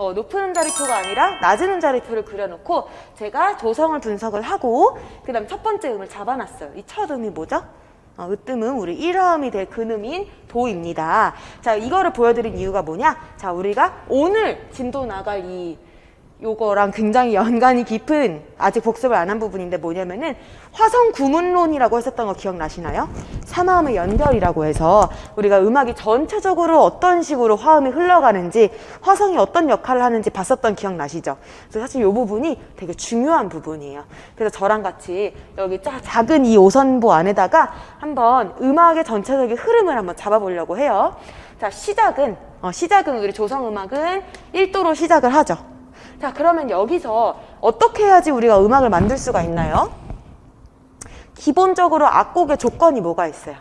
어, 높은 음자리표가 아니라 낮은 음자리표를 그려놓고 제가 조성을 분석을 하고 그 다음 첫 번째 음을 잡아놨어요. 이 첫 음이 뭐죠? 어, 으뜸은 우리 1화음이 될 근음인 도입니다. 자, 이거를 보여드린 이유가 뭐냐? 자, 우리가 오늘 진도 나갈 이 요거랑 굉장히 연관이 깊은 아직 복습을 안 한 부분인데 뭐냐면은 화성 구문론이라고 했었던 거 기억나시나요? 삼화음의 연결이라고 해서 우리가 음악이 전체적으로 어떤 식으로 화음이 흘러가는지 화성이 어떤 역할을 하는지 봤었던 기억나시죠? 그래서 사실 요 부분이 되게 중요한 부분이에요. 그래서 저랑 같이 여기 짜- 작은 이 오선보 안에다가 한번 음악의 전체적인 흐름을 한번 잡아보려고 해요. 자, 시작은 어, 시작은 우리 조성 음악은 1도로 시작을 하죠. 자, 그러면 여기서 어떻게 해야지 우리가 음악을 만들 수가 있나요? 기본적으로 악곡의 조건이 뭐가 있어요?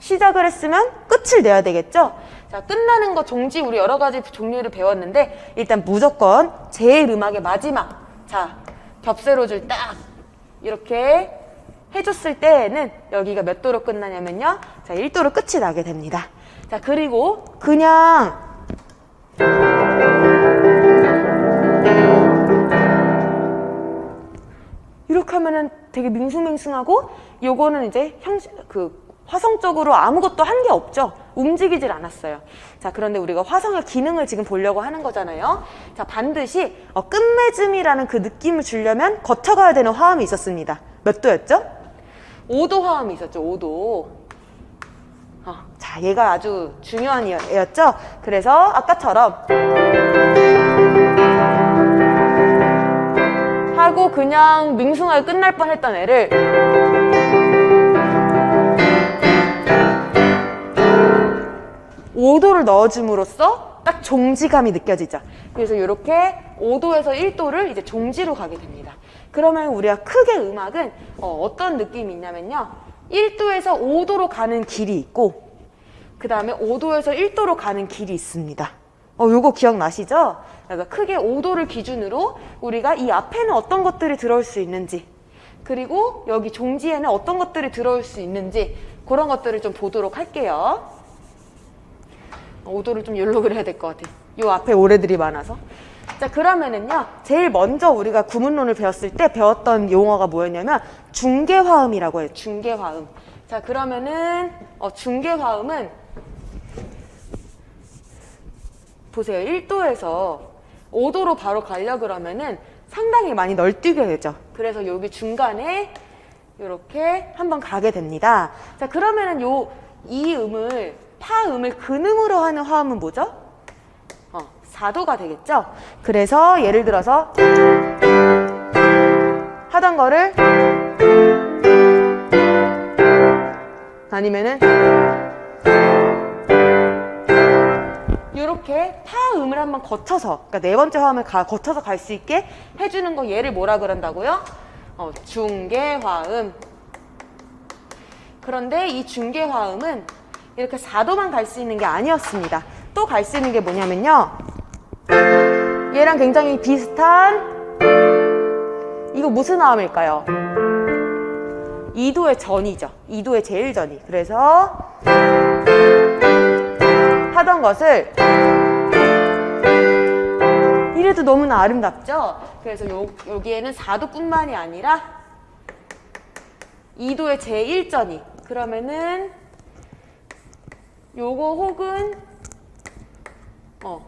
시작을 했으면 끝을 내야 되겠죠? 자, 끝나는 거 종지 우리 여러 가지 종류를 배웠는데 일단 무조건 제일 음악의 마지막. 자, 겹세로 줄 딱 이렇게 해줬을 때에는 여기가 몇 도로 끝나냐면요. 자, 1도로 끝이 나게 됩니다. 자, 그리고 그냥 이렇게 하면은 되게 밍숭맹숭하고 요거는 이제 형식 그 화성적으로 아무것도 한 게 없죠. 움직이질 않았어요. 자, 그런데 우리가 화성의 기능을 지금 보려고 하는 거잖아요. 자, 반드시 어, 끝맺음이라는 그 느낌을 주려면 거쳐가야 되는 화음이 있었습니다. 몇 도였죠? 5도 화음이 있었죠. 5도. 어, 자, 얘가 아주 중요한 애- 애였죠. 그래서 아까처럼 그냥 밍숭하게 끝날 뻔했던 애를 오도를 넣어줌으로써 딱 종지감이 느껴지죠. 그래서 이렇게 5도에서 1도를 이제 종지로 가게 됩니다. 그러면 우리가 크게 음악은 어, 떤 느낌이 있냐면요. 1도에서 5도로 가는 길이 있고 그 다음에 5도에서 1도로 가는 길이 있습니다. 어, 요거 기억나시죠? 그러니까 크게 5도를 기준으로 우리가 이 앞에는 어떤 것들이 들어올 수 있는지 그리고 여기 종지에는 어떤 것들이 들어올 수 있는지 그런 것들을 좀 보도록 할게요. 5도를 좀 열로 그려야 될 것 같아요. 요 앞에 오래들이 많아서. 자, 그러면은요, 제일 먼저 우리가 구문론을 배웠을 때 배웠던 용어가 뭐였냐면, 중계화음이라고 해요. 중계화음. 자, 그러면은, 어, 중계화음은, 보세요. 1도에서 5도로 바로 가려 그러면은 상당히 많이 널뛰게 되죠. 그래서 여기 중간에 이렇게 한번 가게 됩니다. 자, 그러면은 요, 이 음을, 파음을 근음으로 하는 화음은 뭐죠? 어, 4도가 되겠죠? 그래서 예를 들어서 하던 거를 아니면은 이렇게 파음을 한번 거쳐서 그러니까 네 번째 화음을 가, 거쳐서 갈 수 있게 해주는 거 얘를 뭐라 그런다고요? 어, 중계화음 그런데 이 중계화음은 이렇게 4도만 갈 수 있는 게 아니었습니다. 또 갈 수 있는 게 뭐냐면요. 얘랑 굉장히 비슷한 이거 무슨 화음일까요? 2도의 전이죠. 2도의 제일 전이. 그래서 하던 것을 이래도 너무나 아름답죠? 그래서 요, 여기에는 4도뿐만이 아니라 2도의 제1전이. 그러면은 요거 혹은 어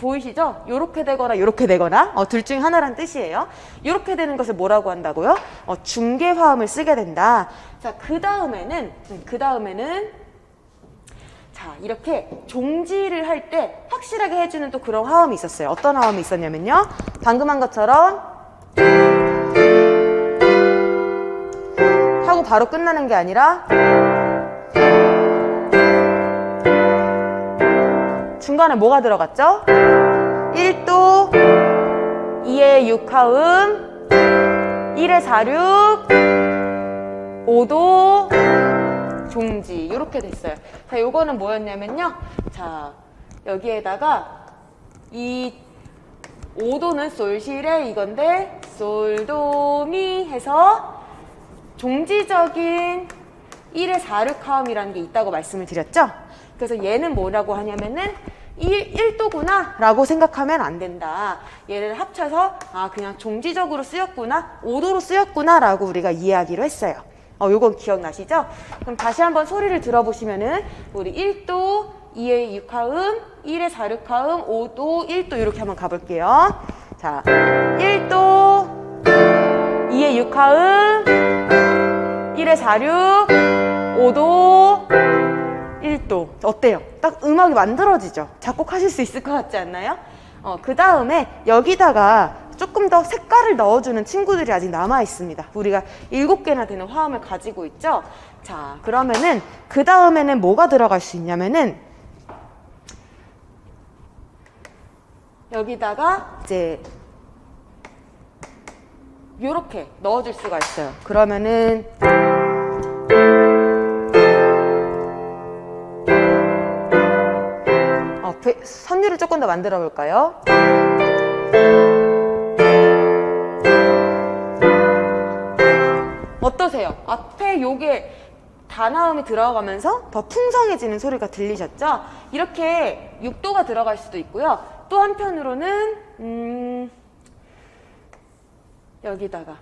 보이시죠? 요렇게 되거나 요렇게 되거나 어, 둘 중에 하나란 뜻이에요. 요렇게 되는 것을 뭐라고 한다고요? 어, 중계 화음을 쓰게 된다. 자, 그 다음에는 그 다음에는 자, 이렇게 종지를 할 때 확실하게 해주는 또 그런 화음이 있었어요. 어떤 화음이 있었냐면요. 방금 한 것처럼 하고 바로 끝나는 게 아니라 중간에 뭐가 들어갔죠? 1도, 2의 6화음, 1의 46, 5도, 종지 이렇게 됐어요. 자, 요거는 뭐였냐면요. 자, 여기에다가 이 5도는 솔시레 이건데 솔도미 해서 종지적인 1의 4륙화음이라는 게 있다고 말씀을 드렸죠. 그래서 얘는 뭐라고 하냐면은 1, 1도구나 라고 생각하면 안 된다. 얘를 합쳐서 아 그냥 종지적으로 쓰였구나 5도로 쓰였구나 라고 우리가 이해하기로 했어요. 어, 요건 기억나시죠? 그럼 다시 한번 소리를 들어보시면은 우리 1도, 2의 6하음, 1의 4륙하음, 5도, 1도 이렇게 한번 가볼게요. 자, 1도, 2의 6하음, 1의 4륙, 5도, 1도. 어때요? 딱 음악이 만들어지죠? 작곡하실 수 있을 것 같지 않나요? 어, 그 다음에 여기다가 조금 더 색깔을 넣어주는 친구들이 아직 남아 있습니다. 우리가 일곱 개나 되는 화음을 가지고 있죠? 자, 그러면은 그 다음에는 뭐가 들어갈 수 있냐면은 여기다가 이제 요렇게 넣어줄 수가 있어요. 그러면은 어, 배- 선율을 조금 더 만들어 볼까요? 어떠세요? 앞에 요게 다나음이 들어가면서 더 풍성해지는 소리가 들리셨죠? 이렇게 6도가 들어갈 수도 있고요. 또 한편으로는 음, 여기다가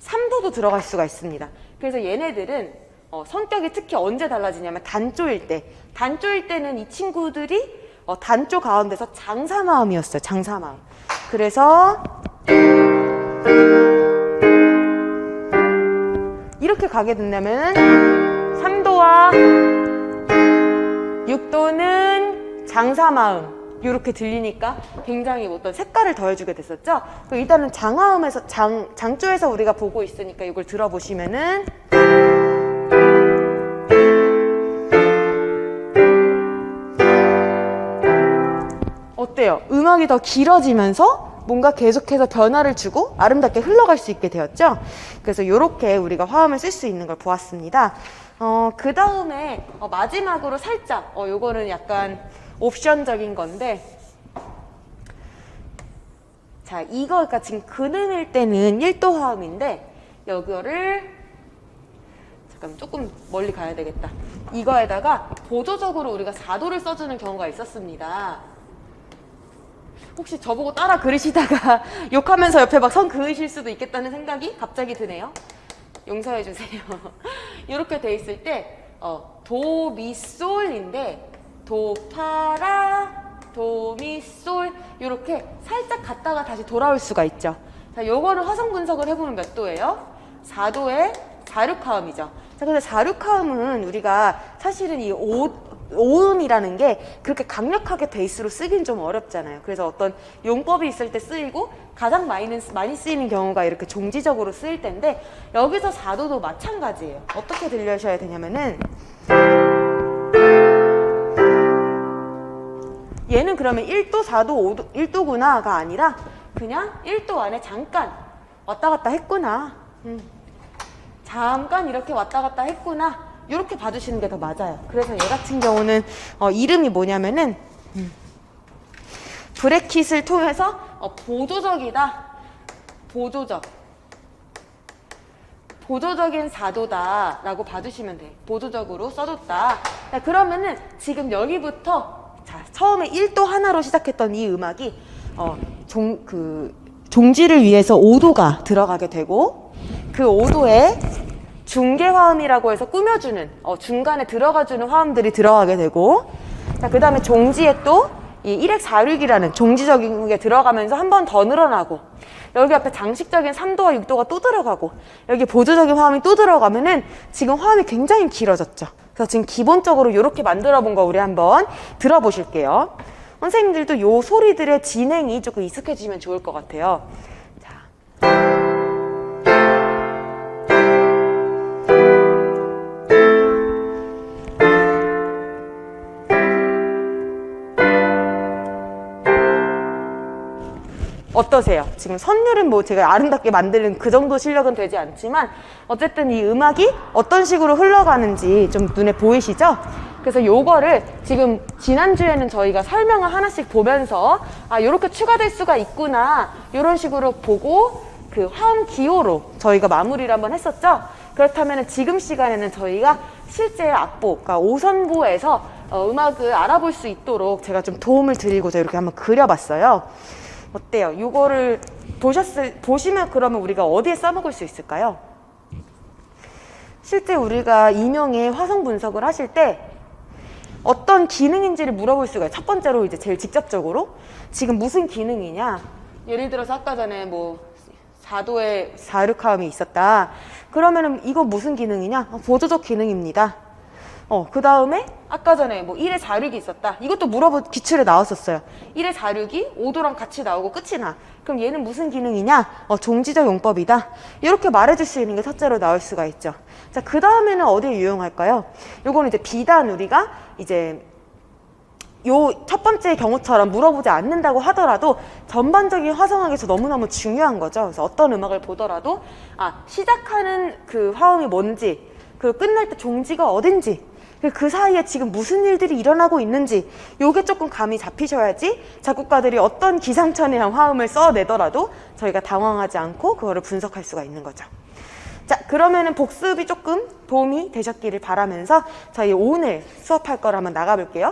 3도도 들어갈 수가 있습니다. 그래서 얘네들은 어, 성격이 특히 언제 달라지냐면 단조일 때. 단조일 때는 이 친구들이 어, 단조 가운데서 장사마음이었어요. 장사마음. 그래서 이렇게 가게 된다면 3도와 6도는 장사마음 이렇게 들리니까 굉장히 어떤 색깔을 더해주게 됐었죠. 일단은 장화음에서 장 장조에서 우리가 보고 있으니까 이걸 들어보시면은 어때요? 음악이 더 길어지면서 뭔가 계속해서 변화를 주고 아름답게 흘러갈 수 있게 되었죠. 그래서 이렇게 우리가 화음을 쓸 수 있는 걸 보았습니다. 어, 그 다음에 어, 마지막으로 살짝, 어, 요거는 약간 옵션적인 건데, 자, 이거가 지금 근음일 때는 1도 화음인데, 여기를, 잠깐 조금 멀리 가야 되겠다. 이거에다가 보조적으로 우리가 4도를 써주는 경우가 있었습니다. 혹시 저보고 따라 그리시다가 욕하면서 옆에 막 선 그으실 수도 있겠다는 생각이 갑자기 드네요. 용서해 주세요. 이렇게 돼 있을 때, 어, 도, 미, 솔인데, 도, 파, 라, 도, 미, 솔, 이렇게 살짝 갔다가 다시 돌아올 수가 있죠. 자, 요거를 화성 분석을 해보면 몇 도예요? 4도의 4륙화음이죠. 자, 근데 4륙화음은 우리가 사실은 이 5, 오음이라는 게 그렇게 강력하게 베이스로 쓰긴 좀 어렵잖아요. 그래서 어떤 용법이 있을 때 쓰이고 가장 많이, 쓰이는 경우가 이렇게 종지적으로 쓰일 텐데 여기서 4도도 마찬가지예요. 어떻게 들려셔야 되냐면은 얘는 그러면 1도, 4도, 5도, 1도구나가 아니라 그냥 1도 안에 잠깐 왔다 갔다 했구나. 음. 잠깐 이렇게 왔다 갔다 했구나. 이렇게 봐주시는 게 더 맞아요. 그래서 얘 같은 경우는 어, 이름이 뭐냐면은 음, 브레킷을 통해서 어, 보조적이다. 보조적. 보조적인 사도다 라고 봐주시면 돼요. 보조적으로 써줬다. 자, 그러면은 지금 여기부터 자 처음에 1도 하나로 시작했던 이 음악이 어, 종, 그, 종지를 위해서 5도가 들어가게 되고 그 5도에 중계 화음이라고 해서 꾸며주는 어, 중간에 들어가주는 화음들이 들어가게 되고 자, 그 다음에 종지에 또 이 1핵 4륙이라는 종지적인 게 들어가면서 한 번 더 늘어나고 여기 앞에 장식적인 3도와 6도가 또 들어가고 여기 보조적인 화음이 또 들어가면은 지금 화음이 굉장히 길어졌죠. 그래서 지금 기본적으로 이렇게 만들어 본 거 우리 한번 들어보실게요. 선생님들도 요 소리들의 진행이 조금 익숙해지면 좋을 것 같아요. 자. 어떠세요? 지금 선율은 뭐 제가 아름답게 만드는 그 정도 실력은 되지 않지만 어쨌든 이 음악이 어떤 식으로 흘러가는지 좀 눈에 보이시죠? 그래서 요거를 지금 지난주에는 저희가 설명을 하나씩 보면서 아 요렇게 추가될 수가 있구나 요런 식으로 보고 그 화음 기호로 저희가 마무리를 한번 했었죠? 그렇다면 지금 시간에는 저희가 실제 악보, 그러니까 오선부에서 어, 음악을 알아볼 수 있도록 제가 좀 도움을 드리고자 이렇게 한번 그려봤어요. 어때요? 이거를 보셨을 보시면 그러면 우리가 어디에 써먹을 수 있을까요? 실제 우리가 이명의 화성 분석을 하실 때 어떤 기능인지를 물어볼 수가 있어요. 첫 번째로 이제 제일 직접적으로 지금 무슨 기능이냐? 예를 들어서 아까 전에 뭐 4도의 사르카음이 있었다. 그러면은 이거 무슨 기능이냐? 어, 보조적 기능입니다. 어, 그 다음에 아까 전에 뭐 1의 4륙이 있었다. 이것도 물어보 기출에 나왔었어요. 1의 4륙이 5도랑 같이 나오고 끝이 나. 그럼 얘는 무슨 기능이냐? 어, 종지적 용법이다. 이렇게 말해줄 수 있는 게 첫째로 나올 수가 있죠. 자, 그 다음에는 어디에 유용할까요? 요거는 이제 비단 우리가 이제 요첫 번째 경우처럼 물어보지 않는다고 하더라도 전반적인 화성학에서 너무너무 중요한 거죠. 그래서 어떤 음악을 보더라도 아 시작하는 그 화음이 뭔지 그리고 끝날 때 종지가 어딘지 그 사이에 지금 무슨 일들이 일어나고 있는지 요게 조금 감이 잡히셔야지 작곡가들이 어떤 기상천외한 화음을 써내더라도 저희가 당황하지 않고 그거를 분석할 수가 있는 거죠. 자, 그러면은 복습이 조금 도움이 되셨기를 바라면서 저희 오늘 수업할 거를 한번 나가볼게요.